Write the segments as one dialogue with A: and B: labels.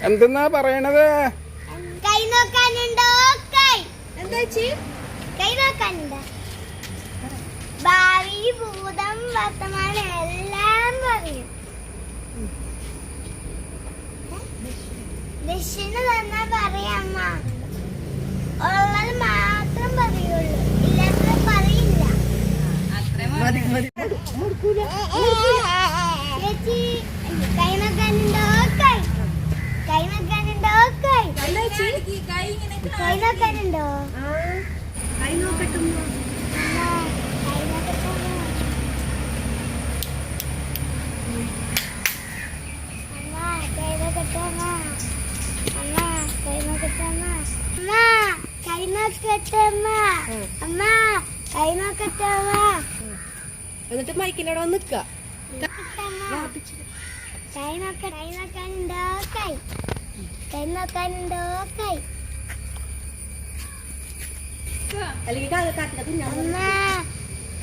A: എന്തെന്നാ പറയണത്
B: കൈ നോക്കാനുണ്ടോ കൈ
C: എന്താ
B: കൈ നോക്കാനുണ്ടോ ഭാവി ഭൂതം വർത്തമാനം എല്ലാം പറയും ദിശന് തന്നാ പറയാമ്മ ഉള്ളത് മാത്രം പറയുള്ളൂ ഇല്ലാത്തത് പറയില്ല ചേച്ചി കൈ കൈ നോക്കാനുണ്ടോ കൈ
C: എന്താ ചേച്ചി
B: കൈ നോക്കാനുണ്ടോ
C: ആ കൈ നോക്കട്ടുമ്മ
B: അമ്മ, കൈ നോക്കട്ടെ അമ്മ. അമ്മ, കൈ നോക്കട്ടെ അമ്മ. അമ്മ, കൈ നോക്കട്ടെ അമ്മ. അമ്മ, കൈ നോക്കട്ടെ അമ്മ. അമ്മ, കൈ നോക്കട്ടെ.
C: എന്നിട്ട് മൈക്കിനോട് നോക്ക
B: കൈ നോക്കാനുണ്ടോ? കൈ. കൈ നോക്കാനുണ്ടോ? കൈ.
C: അല്ലെങ്കിൽ കാട്ടിനകത്ത് ഞാൻ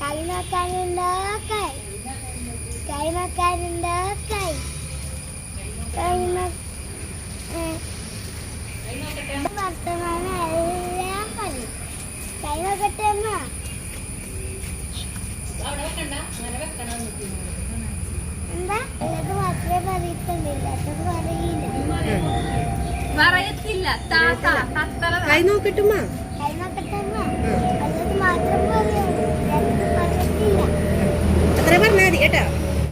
B: കൈ നോക്കാനുണ്ടോ കൈ. കൈ നോക്കാനുണ്ടോ കൈ. കൈ വർത്തമാനം എല്ലാം പറയും. കൈ നോക്കട്ടെ അമ്മ? എന്താ? ഉള്ളത് മാത്രമേ പറയത്തുള്ളൂ. ഇല്ലാത്തത് പറയില്ല.
D: പറയത്തില്ല.
C: കൈ നോക്കട്ടുമ്മ